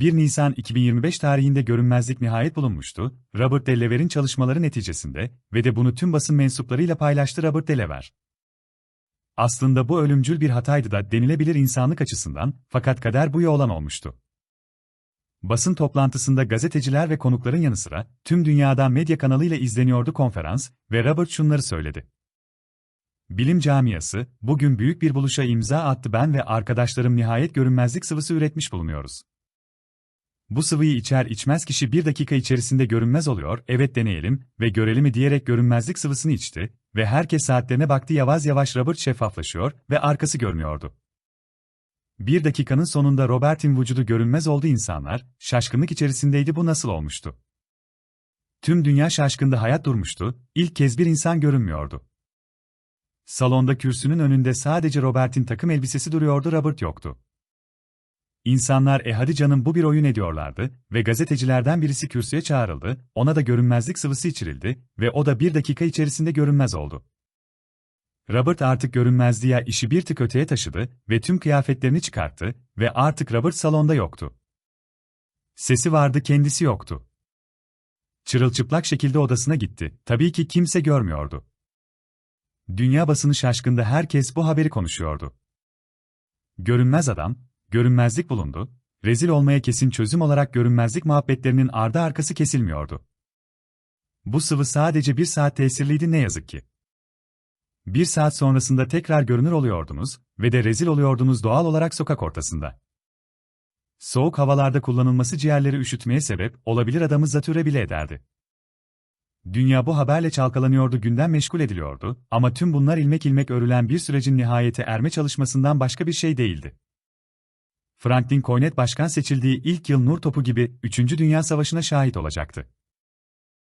1 Nisan 2025 tarihinde görünmezlik nihayet bulunmuştu, Robert Delaware'in çalışmaları neticesinde ve de bunu tüm basın mensuplarıyla paylaştı Robert Delaware. Aslında bu ölümcül bir hataydı da denilebilir insanlık açısından, fakat kader bu olan olmuştu. Basın toplantısında gazeteciler ve konukların yanı sıra, tüm dünyadan medya kanalıyla izleniyordu konferans ve Robert şunları söyledi. Bilim camiası, bugün büyük bir buluşa imza attı ben ve arkadaşlarım nihayet görünmezlik sıvısı üretmiş bulunuyoruz. Bu sıvıyı içer içmez kişi bir dakika içerisinde görünmez oluyor, evet deneyelim ve görelim mi diyerek görünmezlik sıvısını içti ve herkes saatlerine baktı yavaş yavaş Robert şeffaflaşıyor ve arkası görünüyordu. Bir dakikanın sonunda Robert'in vücudu görünmez oldu insanlar, şaşkınlık içerisindeydi bu nasıl olmuştu? Tüm dünya şaşkındı hayat durmuştu, ilk kez bir insan görünmüyordu. Salonda kürsünün önünde sadece Robert'in takım elbisesi duruyordu Robert yoktu. İnsanlar e hadi canım bu bir oyun ediyorlardı ve gazetecilerden birisi kürsüye çağrıldı, ona da görünmezlik sıvısı içirildi ve o da bir dakika içerisinde görünmez oldu. Robert artık görünmezliğe işi bir tık öteye taşıdı ve tüm kıyafetlerini çıkarttı ve artık Robert salonda yoktu. Sesi vardı kendisi yoktu. Çırılçıplak şekilde odasına gitti, tabii ki kimse görmüyordu. Dünya basını şaşkında herkes bu haberi konuşuyordu. Görünmez adam, görünmezlik bulundu, rezil olmaya kesin çözüm olarak görünmezlik muhabbetlerinin ardı arkası kesilmiyordu. Bu sıvı sadece bir saat tesirliydi ne yazık ki. Bir saat sonrasında tekrar görünür oluyordunuz ve de rezil oluyordunuz doğal olarak sokak ortasında. Soğuk havalarda kullanılması ciğerleri üşütmeye sebep olabilir adamı zatüre bile ederdi. Dünya bu haberle çalkalanıyordu günden meşgul ediliyordu ama tüm bunlar ilmek ilmek örülen bir sürecin nihayete erme çalışmasından başka bir şey değildi. Franklin Coynet başkan seçildiği ilk yıl nur topu gibi 3. Dünya Savaşı'na şahit olacaktı.